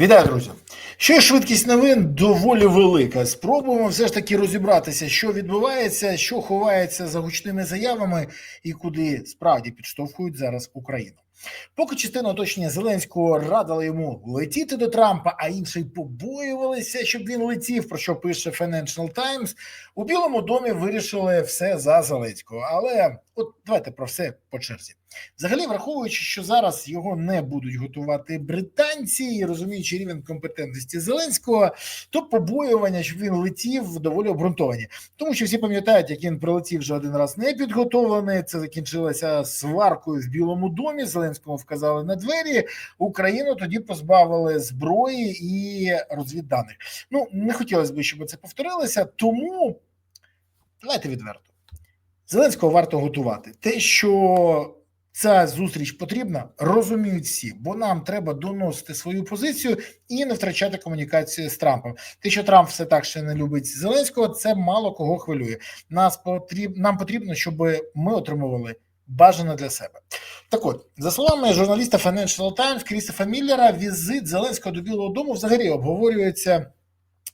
Вітаю, друзі! Що швидкість новин доволі велика. Спробуємо все ж таки розібратися, що відбувається, що ховається за гучними заявами і куди справді підштовхують зараз Україну. Поки частина оточення Зеленського радила йому летіти до Трампа, а інші побоювалися, щоб він летів, про що пише Financial Times, у Білому домі вирішили все за Зеленського. Але от давайте про все по черзі. Взагалі, враховуючи, що зараз його не будуть готувати британці і розуміючи рівень компетентності Зеленського, то побоювання, щоб він летів, доволі обґрунтовані. Тому що всі пам'ятають, як він прилетів вже один раз не підготовлений. Це закінчилося сваркою в Білому домі. Зеленському вказали на двері. Україну тоді позбавили зброї і розвідданих. Ну не хотілося б, щоб це повторилося, тому давайте відверто. Зеленського варто готувати. Те, що ця зустріч потрібна, розуміють всі, бо нам треба доносити свою позицію і не втрачати комунікацію з Трампом. Те, що Трамп все так ще не любить Зеленського, це мало кого хвилює. Нас потрібно нам потрібно, щоб ми отримували бажане для себе. Так от, за словами журналіста Financial Times Крістофа Міллера, візит Зеленського до Білого Дому взагалі обговорюється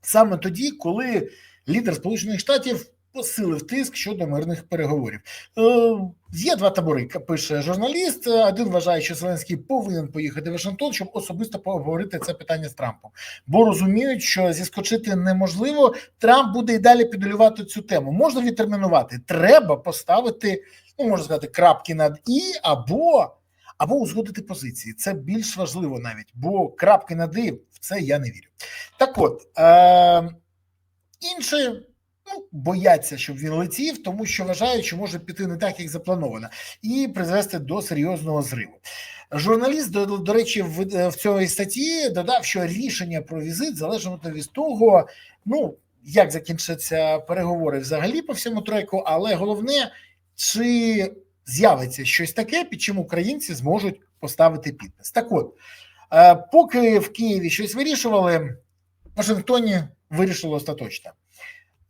саме тоді, коли лідер Сполучених Штатів посилив тиск щодо мирних переговорів. Е, Є два табори, пише журналіст. Один вважає, що Зеленський повинен поїхати в Вашингтон, щоб особисто поговорити це питання з Трампом, бо розуміють, що зіскочити неможливо. Трамп буде і далі підолювати цю тему. Можна відтермінувати. Треба поставити, ну можна сказати, крапки над і або. Або узгодити позиції. Це більш важливо навіть, бо крапки над «і» в це я не вірю. Так от е- інші ну, бояться, щоб він летів, тому що вважають, що може піти не так, як заплановано, і призвести до серйозного зриву. Журналіст, до, до речі, в, в цій статті додав, що рішення про візит залежатиме від того, ну як закінчаться переговори взагалі по всьому треку, але головне, чи з'явиться щось таке, під чим українці зможуть поставити підпис. Так от, е, поки в Києві щось вирішували, в Вашингтоні вирішили остаточно.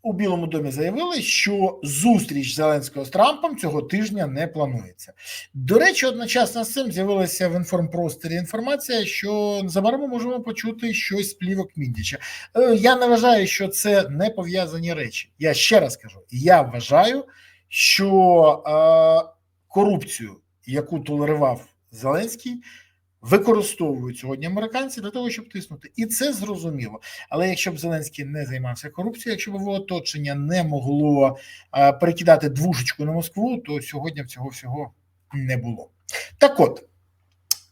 У Білому домі заявили, що зустріч Зеленського з Трампом цього тижня не планується. До речі, одночасно з цим з'явилася в інформпросторі інформація, що незабаром ми можемо почути щось з плівок Міндіча. Е, Я не вважаю, що це не пов'язані речі. Я ще раз кажу: я вважаю, що е, корупцію, яку толерував Зеленський, використовують сьогодні американці для того, щоб тиснути, і це зрозуміло. Але якщо б Зеленський не займався корупцією, якщо б його оточення не могло а, перекидати двушечку на Москву, то сьогодні б цього всього не було. Так от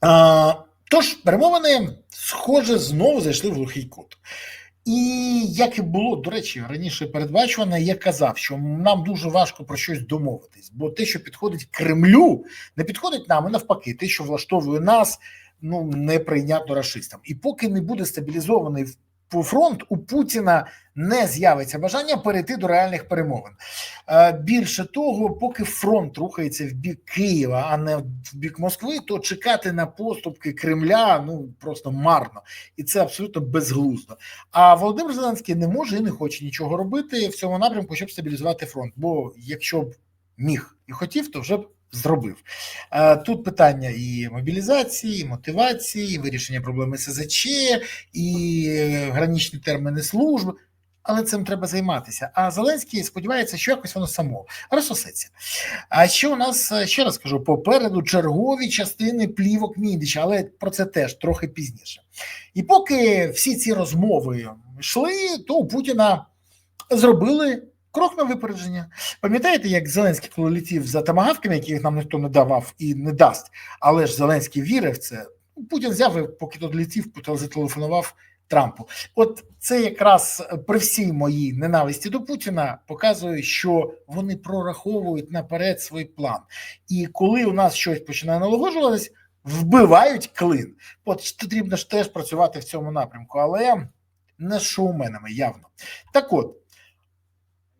а, тож перемовини, схоже, знову зайшли в глухий кут. І як і було, до речі, раніше передбачувано, я казав, що нам дуже важко про щось домовитись, бо те, що підходить Кремлю, не підходить нам, і навпаки, те, що влаштовує нас, ну неприйнятно расистам. І поки не буде стабілізований фронт, у Путіна не з'явиться бажання перейти до реальних перемовин. Більше того, поки фронт рухається в бік Києва, а не в бік Москви, то чекати на поступки Кремля ну просто марно, і це абсолютно безглуздо. А Володимир Зеленський не може і не хоче нічого робити в цьому напрямку, щоб стабілізувати фронт. Бо якщо б міг і хотів, то вже б. Зробив тут питання і мобілізації, і мотивації, і вирішення проблеми СЗЧ, і гранічні терміни служби, але цим треба займатися. А Зеленський сподівається, що якось воно само розсосеться. А що у нас ще раз кажу: попереду чергові частини плівок Міндича, але про це теж трохи пізніше. І поки всі ці розмови йшли, то у Путіна зробили. Крок на випередження. Пам'ятаєте, як Зеленський, коли летів за тамагавками, яких нам ніхто не давав і не дасть, але ж Зеленський вірив це. Путін взяв, і поки тут летів, зателефонував Трампу. От це якраз при всій моїй ненависті до Путіна показує, що вони прораховують наперед свій план. І коли у нас щось починає налагоджуватись, вбивають клин. От потрібно ж теж працювати в цьому напрямку, але не шоуменами явно. Так от.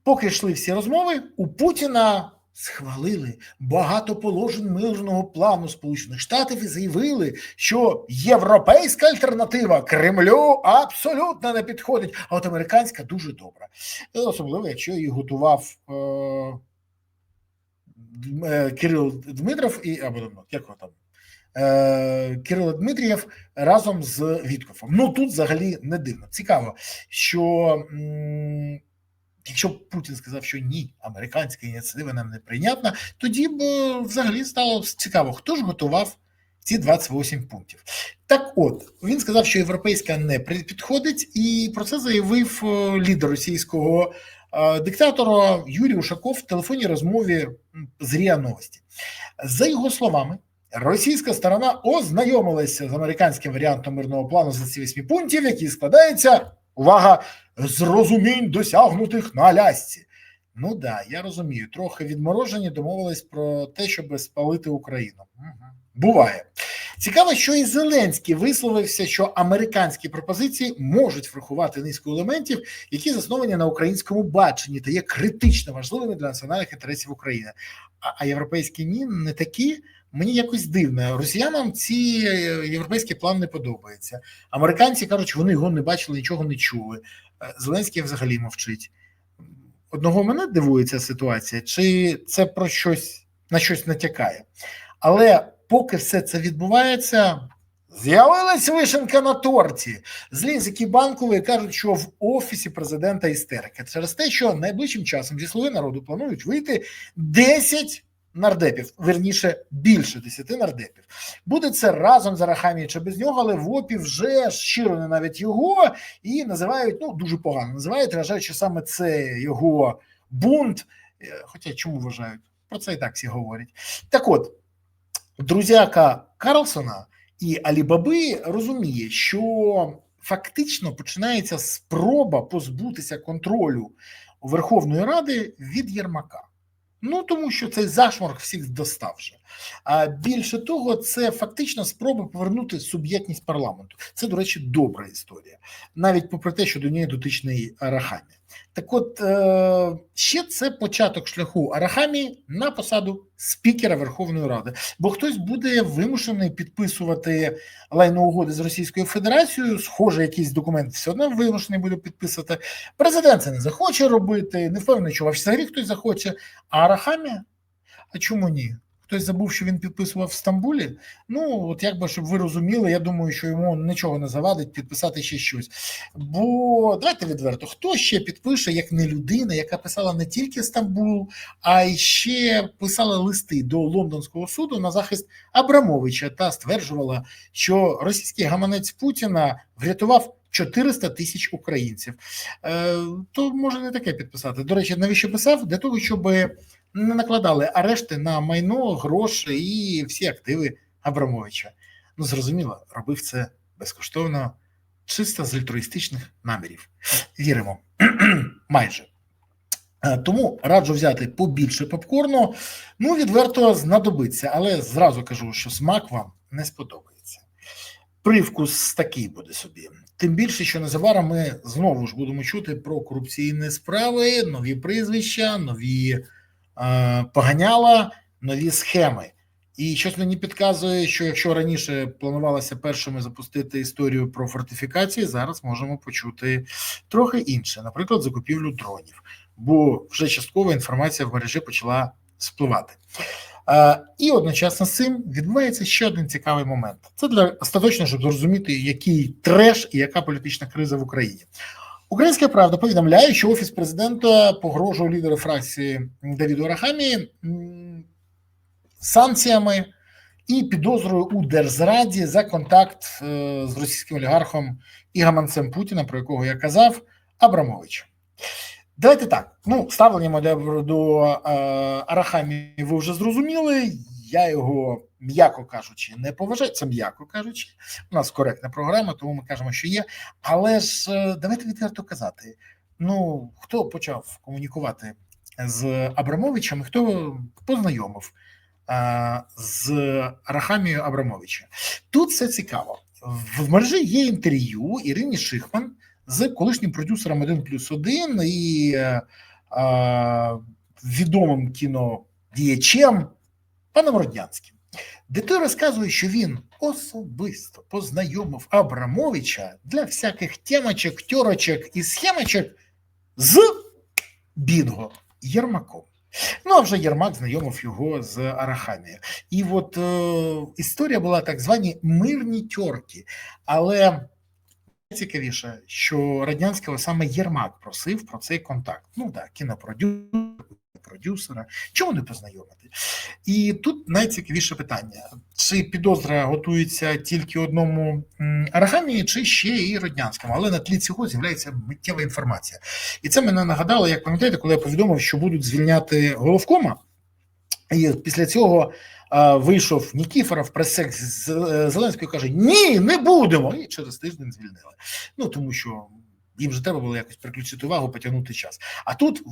Поки йшли всі розмови, у Путіна схвалили багато положень мирного плану Сполучених Штатів і заявили, що європейська альтернатива Кремлю абсолютно не підходить, а от американська дуже добра. Особливо, якщо її готував е- Кирил Дмитров і або як його там е, Кирило Дмитрієв разом з Віткофом. Ну тут взагалі не дивно. Цікаво, що якщо б Путін сказав, що ні, американська ініціатива нам не прийнятна, тоді б е, взагалі стало цікаво, хто ж готував ці 28 пунктів. Так от він сказав, що європейська не підходить, і про це заявив е, лідер російського е, диктатора Юрій Ушаков в телефонній розмові з РІА Новості. За його словами, російська сторона ознайомилася з американським варіантом мирного плану з 28 пунктів, який складається, увага, з розумінь, досягнутих на Алясці. Ну да, я розумію, трохи відморожені домовились про те, щоб спалити Україну. Буває. Цікаво, що і Зеленський висловився, що американські пропозиції можуть врахувати низку елементів, які засновані на українському баченні та є критично важливими для національних інтересів України. А, а європейські ні не такі. Мені якось дивно. Росіянам ці е, європейський план не подобається. Американці кажуть, вони його не бачили, нічого не чули. Е, Зеленський взагалі мовчить. Одного мене дивує ця ситуація, чи це про щось на щось натякає. Але поки все це відбувається, з'явилась вишенка на торті. Злінзики банкові кажуть, що в офісі президента істерика через те, що найближчим часом зі слуги народу планують вийти 10 нардепів, верніше більше 10 нардепів. Буде це разом з Арахамією чи без нього, але в ОПі вже щиро ненавидять його і називають ну дуже погано. Називають, вважають, що саме це його бунт. Е, Хоча чому вважають? Про це і так всі говорять. Так от, друзяка Карлсона і Алібаби розуміє, що фактично починається спроба позбутися контролю Верховної Ради від Єрмака. Ну тому що цей зашморг всіх достав вже. А більше того, це фактично спроба повернути суб'єктність парламенту. Це, до речі, добра історія, навіть попри те, що до неї дотичний Арахамі. Так, от е- ще це початок шляху Арахамі на посаду спікера Верховної Ради, бо хтось буде вимушений підписувати лайно угоди з Російською Федерацією. Схоже, якийсь документ все одно вимушений буде підписати. Президент це не захоче робити. Не впевнений, що в Австрії хтось захоче. А Арахамі? А чому ні? Хтось забув, що він підписував в Стамбулі. Ну, от якби щоб ви розуміли, я думаю, що йому нічого не завадить підписати ще щось. Бо давайте відверто, хто ще підпише, як не людина, яка писала не тільки Стамбул, а й ще писала листи до лондонського суду на захист Абрамовича та стверджувала, що російський гаманець Путіна врятував. 400 тисяч українців, е, то може не таке підписати. До речі, навіщо писав? Для того, щоб не накладали арешти на майно, гроші і всі активи Абрамовича. Ну, зрозуміло, робив це безкоштовно, чисто з альтруїстичних намірів. Віримо, майже. Е, Тому раджу взяти побільше попкорну. Ну, відверто знадобиться, але зразу кажу, що смак вам не сподобається. Привкус такий буде собі. Тим більше, що незабаром ми знову ж будемо чути про корупційні справи, нові прізвища, нові поганяла, нові схеми. І щось мені підказує, що якщо раніше планувалося першими запустити історію про фортифікації, зараз можемо почути трохи інше, наприклад, закупівлю дронів, бо вже часткова інформація в мережі почала спливати. Е, І одночасно з цим відбувається ще один цікавий момент. Це для остаточно, щоб зрозуміти, який треш і яка політична криза в Україні. Українська правда повідомляє, що офіс президента погрожує лідеру фракції Давіду Арахамі санкціями і підозрою у держзраді за контакт е, з російським олігархом і гаманцем Путіна, про якого я казав, Абрамовичем. Давайте так. Ну, ставлення до е, Арахамі ви вже зрозуміли. Я його, м'яко кажучи, не поважаю. Це м'яко кажучи. У нас коректна програма, тому ми кажемо, що є. Але ж е, давайте відверто казати: ну, хто почав комунікувати з Абрамовичем, хто познайомив е, з Арахамією Абрамовича? Тут все цікаво. В мережі є інтерв'ю Ірині Шихман з колишнім продюсером 1 плюс 1 і е, е, відомим кінодіячем паном Роднянським, де розказує, що він особисто познайомив Абрамовича для всяких темочок, тьорочок і схемочок з Бінго Єрмаком. Ну, а вже Єрмак знайомив його з Арахамією. І от е, історія була так звані мирні тьорки. Але цікавіше, що радянського саме Єрмак просив про цей контакт. Ну так, кінопродюсер, продюсера, чому не познайомити? І тут найцікавіше питання: чи підозра готується тільки одному м, чи ще і Роднянському? Але на тлі цього з'являється миттєва інформація. І це мене нагадало, як пам'ятаєте, коли я повідомив, що будуть звільняти головкома. І після цього вийшов Нікіфоров, прес-секс з е, Зеленського каже: Ні, не будемо. І через тиждень звільнили. Ну тому що їм же треба було якось приключити увагу, потягнути час. А тут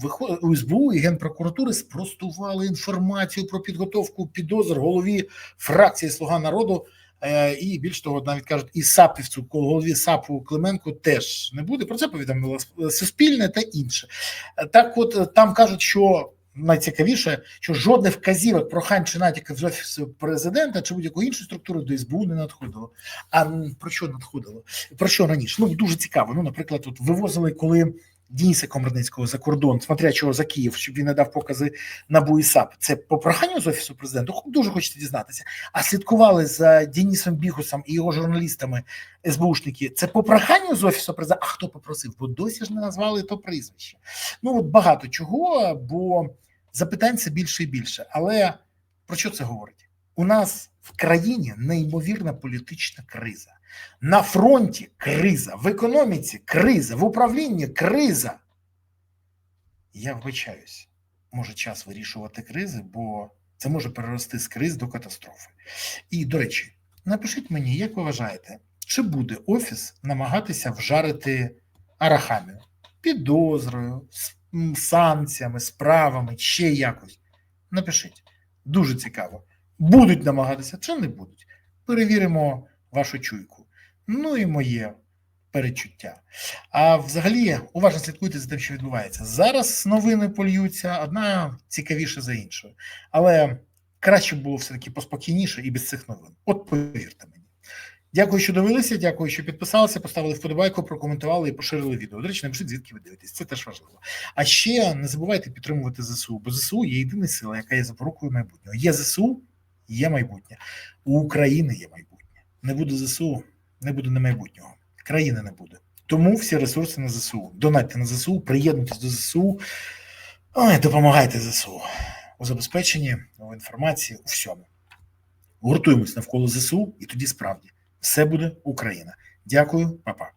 у СБУ і Генпрокуратури спростували інформацію про підготовку підозр голові фракції Слуга народу. Е, І більш того, навіть кажуть, і сапівцю голові САПу Клименко теж не буде. Про це повідомило Суспільне та інше. Е, Так, от е, там кажуть, що найцікавіше, що жодних вказівок прохань чи натяків з офісу президента чи будь-якої іншої структури до СБУ не надходило. А про що надходило? Про що раніше? Ну дуже цікаво. Ну, наприклад, тут вивозили, коли Дениса Комарницького за кордон, смотрячого за Київ, щоб він не дав покази НАБУ і. Це по проханню з офісу президента. Дуже хочеться дізнатися. А слідкували за Денисом Бігусом і його журналістами СБУшники. Це по проханню з офісу президента. А хто попросив? Бо досі ж не назвали то прізвище. Ну от багато чого, бо запитань це більше і більше. Але про що це говорить? У нас в країні неймовірна політична криза. На фронті криза, в економіці криза, в управлінні криза. Я вибачаюсь, може час вирішувати кризи, бо це може перерости з криз до катастрофи. І, до речі, напишіть мені, як ви вважаєте, чи буде офіс намагатися вжарити арахамію підозрою, санкціями, справами, ще якось. Напишіть. Дуже цікаво. Будуть намагатися чи не будуть. Перевіримо вашу чуйку. Ну і моє перечуття. А взагалі, уважно слідкуйте за тим, що відбувається. Зараз новини польються, одна цікавіша за іншою. Але краще було все-таки поспокійніше і без цих новин. От повірте мені. Дякую, що дивилися. Дякую, що підписалися, поставили вподобайку, прокоментували і поширили відео. До речі, напишіть, звідки ви дивитесь. Це теж важливо. А ще не забувайте підтримувати ЗСУ, бо ЗСУ є єдина сила, яка є запорукою майбутнього. Є ЗСУ, є майбутнє. У України є майбутнє. Не буде ЗСУ, не буде не майбутнього. Країни не буде. Тому всі ресурси на ЗСУ. Донатьте на ЗСУ, приєднуйтесь до ЗСУ, ой, допомагайте ЗСУ у забезпеченні, в інформації, у всьому. Гуртуємось навколо ЗСУ, і тоді справді все буде Україна. Дякую, па-па.